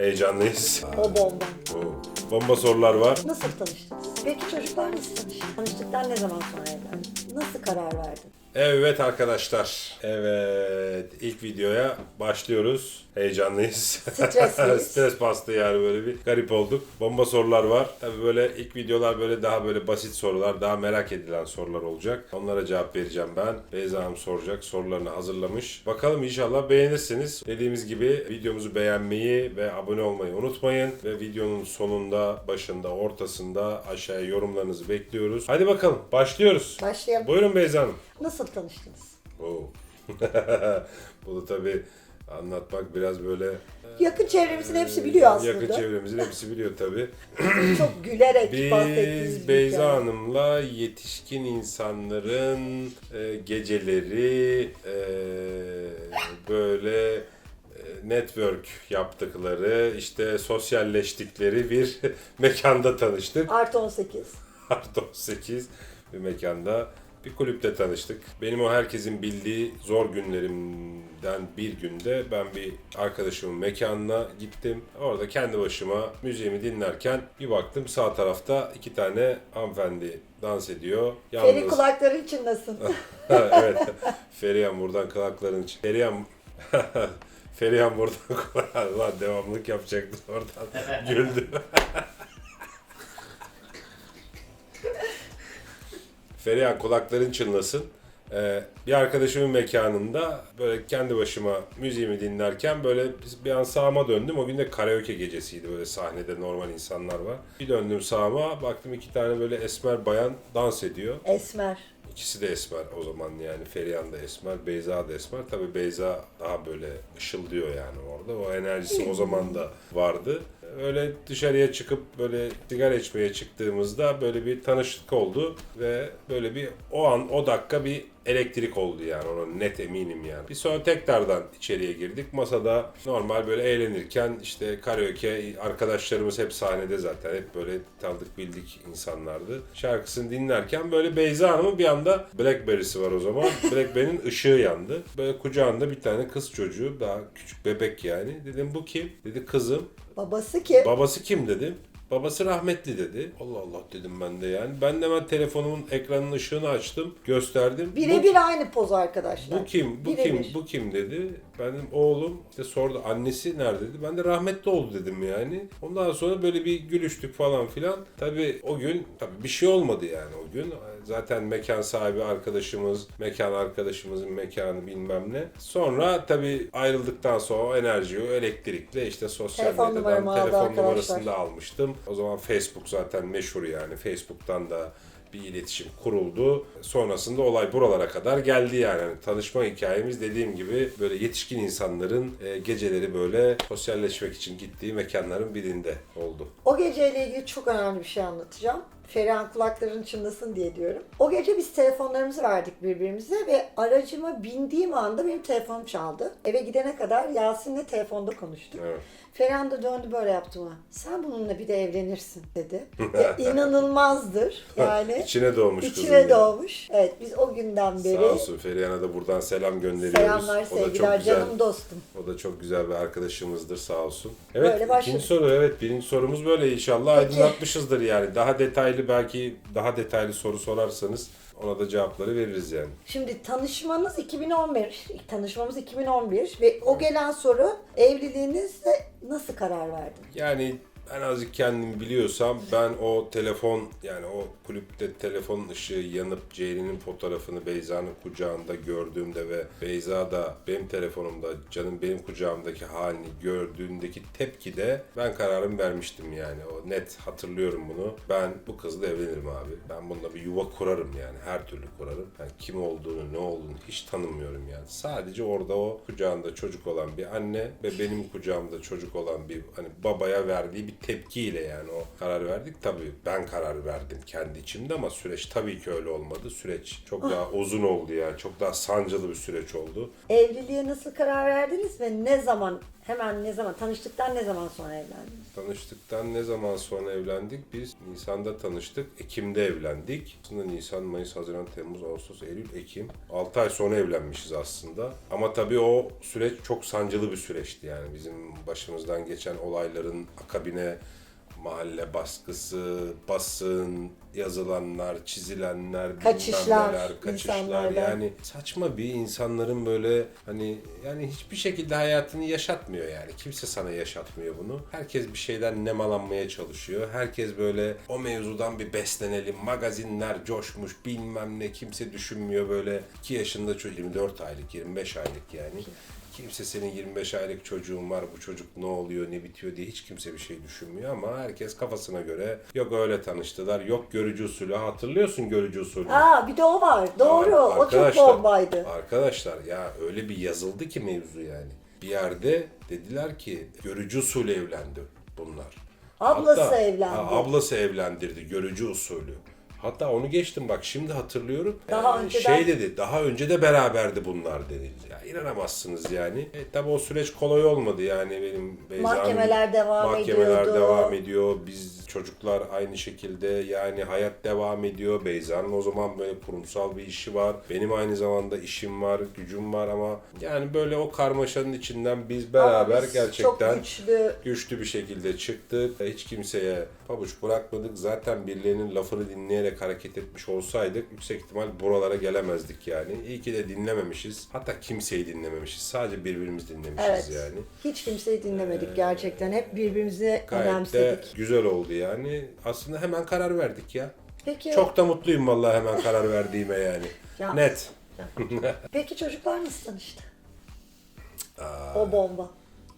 Heyecanlıyız. O bomba. Oo, Bomba sorular var. Nasıl tanıştınız? Peki çocuklar nasıl tanıştı? Tanıştıktan ne zaman sonra evlendin? Nasıl karar verdin? Evet arkadaşlar. Evet ilk videoya başlıyoruz. Heyecanlıyız. Stresliyiz. Stres bastı yani böyle bir garip olduk. Bomba sorular var. Tabii böyle ilk videolar böyle daha böyle basit sorular, daha merak edilen sorular olacak. Onlara cevap vereceğim ben. Beyza Hanım soracak. Sorularını hazırlamış. Bakalım inşallah beğenirsiniz. Dediğimiz gibi videomuzu beğenmeyi ve abone olmayı unutmayın. Ve videonun sonunda, başında, ortasında aşağıya yorumlarınızı bekliyoruz. Hadi bakalım başlıyoruz. Başlayalım. Buyurun Beyza Hanım. Nasıl tanıştınız? Oo. Bunu tabii anlatmak biraz böyle Yakın çevremizin hepsi biliyor aslında. yakın çevremizin hepsi biliyor tabii. Çok gülerek Biz Beyza hikaye. Hanım'la yetişkin insanların e, geceleri e, böyle e, network yaptıkları, işte sosyalleştikleri bir mekanda tanıştık. Artı 18. Artı 8 bir mekanda bir kulüpte tanıştık. Benim o herkesin bildiği zor günlerimden bir günde ben bir arkadaşımın mekanına gittim. Orada kendi başıma müziğimi dinlerken bir baktım sağ tarafta iki tane hanımefendi dans ediyor. Feri kulakların çınlasın. Ha, evet. Ferihan buradan kulakların için. Ferihan Ferihan buradan kulakların. Lan devamlık yapacaktı oradan. Güldü. Feriha kulakların çınlasın. Ee, bir arkadaşımın mekanında böyle kendi başıma müziğimi dinlerken böyle bir an sağıma döndüm. O gün de karaoke gecesiydi böyle sahnede normal insanlar var. Bir döndüm sağıma baktım iki tane böyle esmer bayan dans ediyor. Esmer. İkisi de esmer o zaman yani Ferihan da esmer, Beyza da esmer. Tabii Beyza daha böyle ışıldıyor yani orada. O enerjisi o zaman da vardı. Öyle dışarıya çıkıp böyle sigara içmeye çıktığımızda böyle bir tanışıklık oldu ve böyle bir o an o dakika bir elektrik oldu yani ona net eminim yani. Bir sonra tekrardan içeriye girdik. Masada normal böyle eğlenirken işte karaoke arkadaşlarımız hep sahnede zaten. Hep böyle tanıdık bildik insanlardı. Şarkısını dinlerken böyle Beyza Hanım'ın bir anda Blackberry'si var o zaman. Blackberry'nin ışığı yandı. Böyle kucağında bir tane kız çocuğu daha küçük bebek yani. Dedim bu kim? Dedi kızım. Babası kim? Babası kim dedim. Babası rahmetli dedi. Allah Allah dedim ben de yani. Ben de hemen telefonumun ekranın ışığını açtım. Gösterdim. Birebir aynı poz arkadaşlar. bu kim? Bu Birebir. kim? Bu kim dedi. Benim oğlum işte sordu annesi nerede dedi. Ben de rahmetli oldu dedim yani. Ondan sonra böyle bir gülüştük falan filan. Tabii o gün tabii bir şey olmadı yani o gün. Zaten mekan sahibi arkadaşımız, mekan arkadaşımızın mekanı bilmem ne. Sonra tabii ayrıldıktan sonra o enerjiyi, o elektrikle işte sosyal Telefon medyadan numaramı aldı telefon arkadaşlar. numarasını da almıştım. O zaman Facebook zaten meşhur yani. Facebook'tan da bir iletişim kuruldu. Sonrasında olay buralara kadar geldi yani. Yani tanışma hikayemiz dediğim gibi böyle yetişkin insanların e, geceleri böyle sosyalleşmek için gittiği mekanların birinde oldu. O geceyle ilgili çok önemli bir şey anlatacağım. Ferihan kulakların çınlasın diye diyorum. O gece biz telefonlarımızı verdik birbirimize ve aracıma bindiğim anda benim telefonum çaldı. Eve gidene kadar Yasin'le telefonda konuştuk. Evet. Ferhan da döndü böyle yaptı bana. Sen bununla bir de evlenirsin dedi. Ya, inanılmazdır yani. İçine doğmuş kızın İçine doğmuş. Evet biz o günden beri Sağ olsun Ferihan'a da buradan selam gönderiyoruz. selamlar o da çok sevgiler güzel. canım dostum. O da çok güzel bir arkadaşımızdır sağ olsun. Evet Böyle başladık. ikinci soru evet birinci sorumuz böyle inşallah aydınlatmışızdır yani. Daha detaylı belki daha detaylı soru sorarsanız ona da cevapları veririz yani. Şimdi tanışmanız 2011, tanışmamız 2011 ve o gelen soru evliliğinizde nasıl karar verdin? Yani en azıcık kendim biliyorsam ben o telefon yani o kulüpte telefonun ışığı yanıp Ceylin'in fotoğrafını Beyza'nın kucağında gördüğümde ve Beyza da benim telefonumda canım benim kucağımdaki halini gördüğündeki tepkide ben kararımı vermiştim yani. O net hatırlıyorum bunu. Ben bu kızla evlenirim abi. Ben bununla bir yuva kurarım yani. Her türlü kurarım. Ben kim olduğunu ne olduğunu hiç tanımıyorum yani. Sadece orada o kucağında çocuk olan bir anne ve benim kucağımda çocuk olan bir hani babaya verdiği bir tepkiyle yani o karar verdik. Tabii ben karar verdim kendi içimde ama süreç tabii ki öyle olmadı. Süreç çok daha uzun oldu yani. Çok daha sancılı bir süreç oldu. Evliliğe nasıl karar verdiniz ve ne zaman, hemen ne zaman, tanıştıktan ne zaman sonra evlendiniz? Tanıştıktan ne zaman sonra evlendik? Biz Nisan'da tanıştık. Ekim'de evlendik. Aslında Nisan, Mayıs, Haziran, Temmuz, Ağustos, Eylül, Ekim. 6 ay sonra evlenmişiz aslında. Ama tabii o süreç çok sancılı bir süreçti yani. Bizim başımızdan geçen olayların akabine mahalle baskısı, basın, yazılanlar, çizilenler, Kaçışlar, neler, kaçışlar yani saçma bir insanların böyle hani yani hiçbir şekilde hayatını yaşatmıyor yani. Kimse sana yaşatmıyor bunu. Herkes bir şeyden nemalanmaya çalışıyor. Herkes böyle o mevzudan bir beslenelim. Magazinler coşmuş bilmem ne kimse düşünmüyor böyle 2 yaşında çocuk 24 aylık 25 aylık yani. Kimse senin 25 aylık çocuğun var bu çocuk ne oluyor ne bitiyor diye hiç kimse bir şey düşünmüyor ama herkes kafasına göre yok öyle tanıştılar yok görücü usulü hatırlıyorsun görücü usulü. Aa bir de o var. Doğru. Aa, o çok bombaydı. Arkadaşlar ya öyle bir yazıldı ki mevzu yani. Bir yerde dediler ki görücü usulü evlendi bunlar. Ablası evlendi. Ha, ablası evlendirdi görücü usulü. Hatta onu geçtim bak şimdi hatırlıyorum. Daha Ee, önceden- Şey dedi daha önce de beraberdi bunlar denildi. Ya inanamazsınız yani. E, tabi o süreç kolay olmadı yani benim Beyza'nın Mahkemeler devam mahkemeler ediyordu. devam ediyor. Biz çocuklar aynı şekilde yani hayat devam ediyor. Beyza'nın o zaman böyle kurumsal bir işi var. Benim aynı zamanda işim var, gücüm var ama yani böyle o karmaşanın içinden biz beraber Ama biz gerçekten Çok güçlü. güçlü bir şekilde çıktık. Hiç kimseye pabuç bırakmadık. Zaten birilerinin lafını dinleyerek hareket etmiş olsaydık yüksek ihtimal buralara gelemezdik yani. İyi ki de dinlememişiz. Hatta kimseyi dinlememişiz. Sadece birbirimizi dinlemişiz Evet. yani. Hiç kimseyi dinlemedik gerçekten. Hep birbirimizi Gayet de önemsedik. güzel oldu yani. Aslında hemen karar verdik ya. Peki, Çok da mutluyum vallahi hemen karar verdiğime yani. Ya. Net. peki çocuklar nasıl tanıştı? O bomba.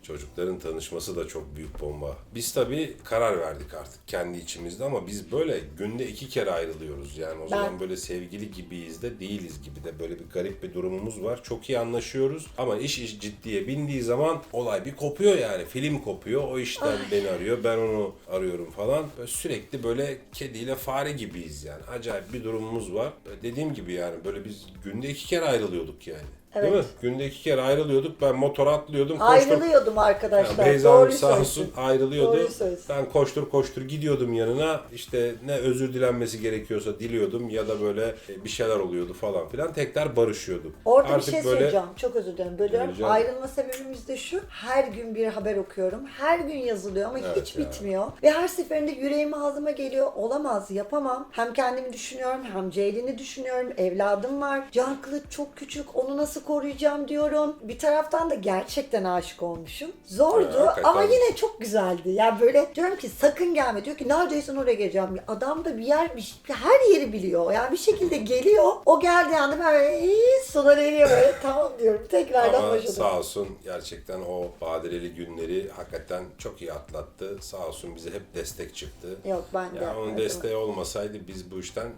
Çocukların tanışması da çok büyük bomba. Biz tabii karar verdik artık kendi içimizde ama biz böyle günde iki kere ayrılıyoruz. Yani o zaman böyle sevgili gibiyiz de değiliz gibi de böyle bir garip bir durumumuz var. Çok iyi anlaşıyoruz ama iş iş ciddiye bindiği zaman olay bir kopuyor yani. Film kopuyor. O işten beni arıyor. Ben onu arıyorum falan. Böyle sürekli böyle kediyle fare gibiyiz yani. Acayip bir durumumuz var. Böyle dediğim gibi yani böyle biz günde iki kere ayrılıyorduk yani. Değil Evet. mi? Günde iki kere ayrılıyorduk. Ben motora atlıyordum. koştur- Ayrılıyordum arkadaşlar. Beyza Doğru Hanım sağ söylüyorsun. olsun ayrılıyordu. Doğru söylüyorsun. Ben koştur koştur gidiyordum yanına. İşte ne özür dilenmesi gerekiyorsa diliyordum ya da böyle e, bir şeyler oluyordu falan filan. Tekrar barışıyorduk. Orada bir şey söyleyeceğim. Çok özür dilerim. Bölüyorum. Rica ederim. Ayrılma sebebimiz de şu. Her gün bir haber okuyorum. Her gün yazılıyor ama Evet hiç ya. bitmiyor. Ve her seferinde yüreğim ağzıma geliyor. Olamaz, yapamam. Hem kendimi düşünüyorum, hem Ceylin'i düşünüyorum. Evladım var. Can Kılıç çok küçük. Onu nasıl koruyacağım diyorum. Bir taraftan da gerçekten aşık olmuşum. Zordu Evet, hakikaten. ama yine çok güzeldi. Ya böyle diyorum ki sakın gelme. Diyor ki neredeyse oraya geleceğim. Adam da bir yer, bir, her yeri biliyor. Yani bir şekilde geliyor. O geldiği anda ben böyle "İyi, sular eriyor böyle. tamam diyorum. Tekrardan ama başladım. sağ olsun gerçekten o badireli günleri hakikaten çok iyi atlattı. Sağ olsun bize hep destek çıktı. Yok ben de. Ya onun desteği olmasaydı biz bu işten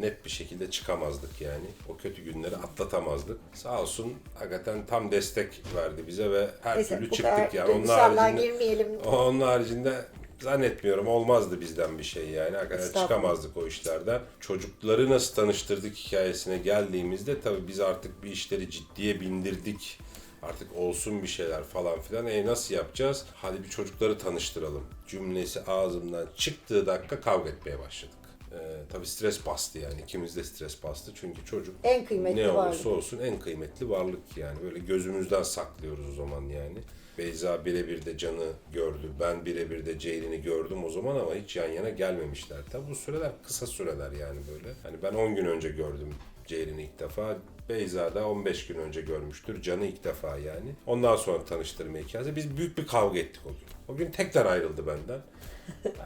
net bir şekilde çıkamazdık yani. O kötü günleri atlatamazdık. Sağ olsun hakikaten tam destek verdi bize ve her Neyse, türlü bu çıktık yani. Onun duygusallığa haricinde, girmeyelim. onun haricinde zannetmiyorum olmazdı bizden bir şey yani. Hakikaten Estağfurullah. çıkamazdık o işlerden. Çocukları nasıl tanıştırdık hikayesine geldiğimizde tabii biz artık bir işleri ciddiye bindirdik. Artık olsun bir şeyler falan filan. E nasıl yapacağız? Hadi bir çocukları tanıştıralım. Cümlesi ağzımdan çıktığı dakika kavga etmeye başladık. Ee, tabii stres bastı yani. İkimiz de stres bastı. Çünkü çocuk En kıymetli ne olursa varlık. olsun en kıymetli varlık yani. Böyle gözümüzden saklıyoruz o zaman yani. Beyza birebir de Can'ı gördü. Ben birebir de Ceylin'i gördüm o zaman ama hiç yan yana gelmemişler. Tabi bu süreler kısa süreler yani böyle. Hani ben 10 gün önce gördüm Ceylin'i ilk defa. Beyza da 15 gün önce görmüştür. Can'ı ilk defa yani. Ondan sonra tanıştırma hikayesi. Biz büyük bir kavga ettik o gün. O gün tekrar ayrıldı benden.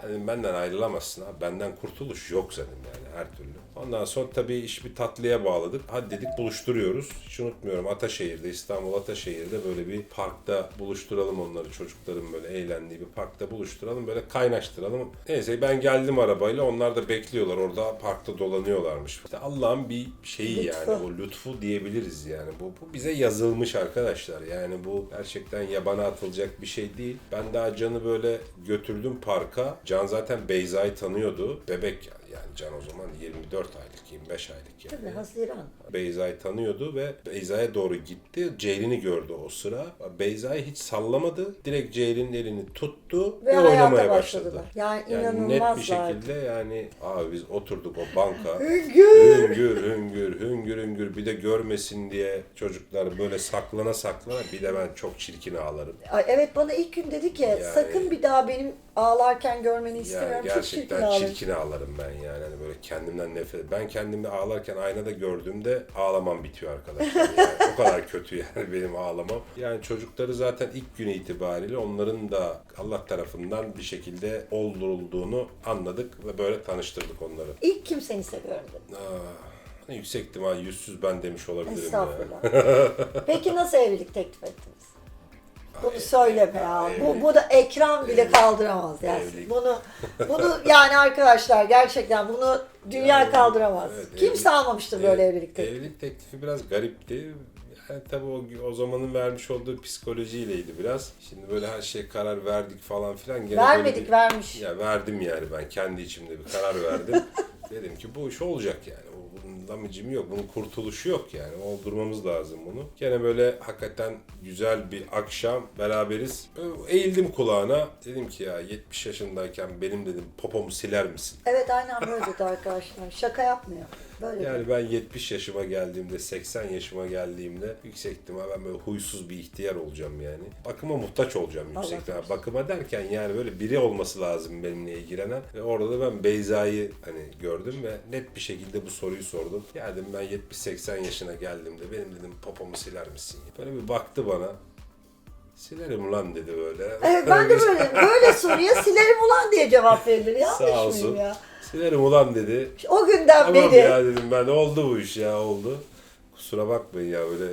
Yani benden ayrılamazsın abi. Benden kurtuluş yok senin yani. her türlü. Ondan sonra tabii iş bir tatlıya bağladık. Hadi dedik buluşturuyoruz. Hiç unutmuyorum Ataşehir'de, İstanbul Ataşehir'de böyle bir parkta buluşturalım onları. Çocukların böyle eğlendiği bir parkta buluşturalım. Böyle kaynaştıralım. Neyse ben geldim arabayla. Onlar da bekliyorlar. Orada parkta dolanıyorlarmış. İşte Allah'ın bir şeyi Lütfu. yani. O lütfu diyebiliriz yani. Bu, bu bize yazılmış arkadaşlar. Yani bu gerçekten yabana atılacak bir şey değil. Ben daha Can'ı böyle götürdüm parka. Can zaten Beyza'yı tanıyordu. Bebek yani. Yani Can o zaman 24 aylık, 25 aylık yani. Tabii Haziran. Beyza'yı tanıyordu ve Beyza'ya doğru gitti. Ceylin'i gördü o sıra. Beyza'yı hiç sallamadı. Direkt Ceylin'in elini tuttu Ve ve, oynamaya başladı. Yani Yani net bir şekilde yani abi biz oturduk o banka. Hüngür. hüngür hüngür hüngür hüngür bir de görmesin diye çocuklar böyle saklana saklana bir de ben çok çirkin ağlarım. Ay, evet bana ilk gün dedi ki Yani- sakın bir daha benim ağlarken görmeni istemiyorum. Çok çirkin gerçekten çirkin ağlarım ben yani. Hani böyle kendimden nefret. Ben kendimi ağlarken aynada gördüğümde ağlamam bitiyor arkadaşlar. Yani o kadar kötü yani benim ağlamam. Yani çocukları zaten ilk gün itibariyle onların da Allah tarafından bir şekilde oldurulduğunu anladık ve böyle tanıştırdık onları. İlk kim seni seviyorum dedi. Aa, yüksek ihtimal yüzsüz ben demiş olabilirim ya. Estağfurullah. Peki nasıl evlilik teklif ettiniz? Bunu söyleme ya. Bu, evlilik- bu da ekran bile evlilik- kaldıramaz yani. evlilik- Bunu bunu yani arkadaşlar gerçekten bunu dünya Yani, kaldıramaz. evet, Kimse evlilik- almamıştır böyle evlilik teklifi. Evlilik teklifi biraz garipti. Yani tabii o, o zamanın vermiş olduğu psikolojiyleydi biraz. Şimdi böyle her şeye karar verdik falan filan. Gene Vermedik bir- vermiş. Ya verdim yani ben kendi içimde bir karar verdim. Dedim ki bu iş olacak yani. Bunun damıcımı yok. Bunun kurtuluşu yok yani. Oldurmamız lazım bunu. Gene böyle hakikaten güzel bir akşam beraberiz. Eğildim kulağına. Dedim ki ya 70 yaşındayken benim dedim popomu siler misin? Evet aynen böyle dedi arkadaşlar. Şaka yapmıyor. Böyle Yani ben 70 yaşıma geldiğimde, 80 yaşıma geldiğimde yüksek ihtimal ben böyle huysuz bir ihtiyar olacağım yani. Bakıma muhtaç olacağım Allah yüksek ihtimal. Bakıma derken yani böyle biri olması lazım benimle ilgilenen. Ve orada da ben Beyza'yı hani gördüm ve net bir şekilde bu soruyu sordum. Ya dedim ben 70-80 yaşına geldiğimde benim dedim popomu siler misin? Böyle bir baktı bana. Silerim ulan dedi böyle. Evet ben de böyle böyle soruya silerim ulan diye cevap verilir. Yanlış Sağ mıyım olsun. ya? Silerim ulan dedi. O günden Tamam beri ya dedim ben oldu bu iş ya oldu. Kusura bakmayın ya böyle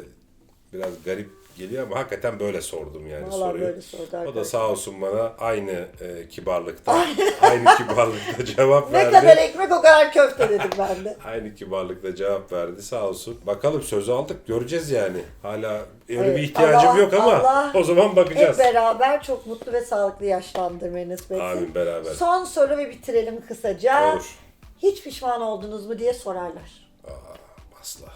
biraz garip geliyor ama hakikaten böyle sordum yani Vallahi soruyu. böyle sordu O da arkadaşlar. sağ olsun bana aynı e, kibarlıkta, aynı kibarlıkta cevap ne verdi. kadar ekmek o kadar köfte dedim ben de. Aynı kibarlıkla cevap verdi sağ olsun. Bakalım sözü aldık göreceğiz yani. Hala öyle Evet, bir ihtiyacım Allah- yok ama Allah o zaman Hep bakacağız. beraber çok mutlu ve sağlıklı yaşlandırmayı nasip etsin. Amin beraber. Son soru ve bitirelim kısaca. Olur. Hiç pişman oldunuz mu diye sorarlar. Asla.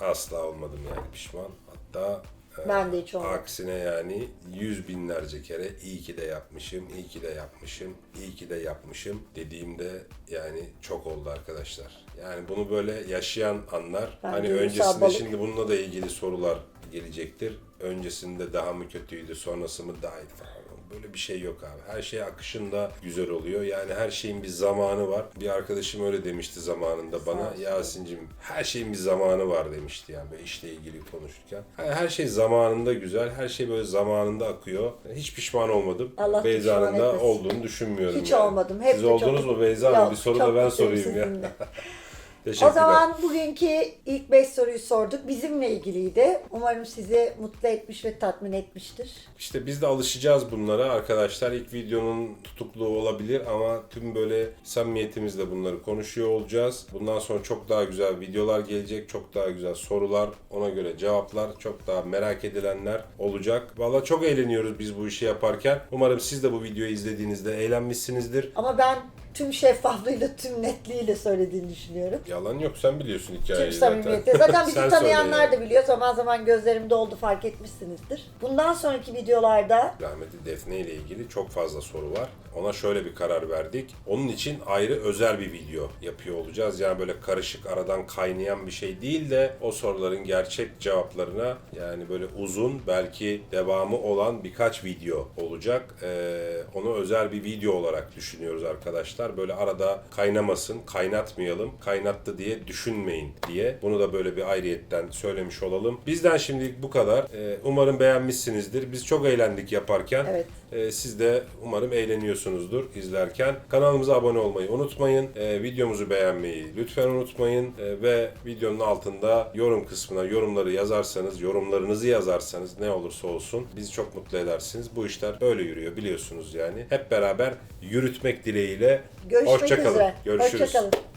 Asla olmadım yani pişman. Hatta e, Ben de hiç olmadım. Aksine yani yüz binlerce kere iyi ki de yapmışım, iyi ki de yapmışım, iyi ki de yapmışım dediğimde yani çok oldu arkadaşlar. Yani bunu böyle yaşayan anlar. Ben hani öncesinde balık. şimdi bununla da ilgili sorular gelecektir. Öncesinde daha mı kötüydü, sonrası mı daha iyiydi falan. Böyle bir şey yok abi. Her şey akışında güzel oluyor. Yani her şeyin bir zamanı var. Bir arkadaşım öyle demişti zamanında bana. Yasin'cim her şeyin bir zamanı var demişti yani böyle işle ilgili konuşurken. Yani her şey zamanında güzel. Her şey böyle zamanında akıyor. Hiç pişman olmadım. Allah Beyza'nın pişman da etmesin. olduğunu düşünmüyorum. Hiç yani. olmadım. Hep Siz de oldunuz çok- mu Beyza Hanım? Yok, Bir soru çok da ben sorayım ya. Teşekkürler. O zaman bugünkü ilk 5 soruyu sorduk. Bizimle ilgiliydi. Umarım sizi mutlu etmiş ve tatmin etmiştir. İşte biz de alışacağız bunlara arkadaşlar. İlk videonun tutukluğu olabilir ama tüm böyle samimiyetimizle bunları konuşuyor olacağız. Bundan sonra çok daha güzel videolar gelecek. Çok daha güzel sorular, ona göre cevaplar, çok daha merak edilenler olacak. Valla çok eğleniyoruz biz bu işi yaparken. Umarım siz de bu videoyu izlediğinizde eğlenmişsinizdir. Ama ben tüm şeffaflığıyla, tüm netliğiyle söylediğini düşünüyorum. Yalan yok sen biliyorsun hikayeyi Tüm zaten. samimiyetle. Zaten bizi Sen söyle tanıyanlar yani. da biliyor. Zaman zaman gözlerim doldu fark etmişsinizdir. Bundan sonraki videolarda Rahmetli Defne ile ilgili çok fazla soru var. Ona şöyle bir karar verdik. Onun için ayrı özel bir video yapıyor olacağız. Yani böyle karışık aradan kaynayan bir şey değil de o soruların gerçek cevaplarına yani böyle uzun belki devamı olan birkaç video olacak. Ee, onu özel bir video olarak düşünüyoruz arkadaşlar. Böyle arada kaynamasın, kaynatmayalım, kaynattı diye düşünmeyin diye. Bunu da böyle bir ayrıyetten söylemiş olalım. Bizden şimdilik bu kadar. Ee, umarım beğenmişsinizdir. Biz çok eğlendik yaparken. evet E, siz de umarım eğleniyorsunuzdur izlerken. Kanalımıza abone olmayı unutmayın. E, videomuzu beğenmeyi lütfen unutmayın. E, ve videonun altında yorum kısmına yorumları yazarsanız, yorumlarınızı yazarsanız ne olursa olsun bizi çok mutlu edersiniz. Bu işler öyle yürüyor biliyorsunuz yani. Hep beraber yürütmek dileğiyle. Görüşmek Hoşça kalın. üzere. Görüşürüz. Hoşça kalın.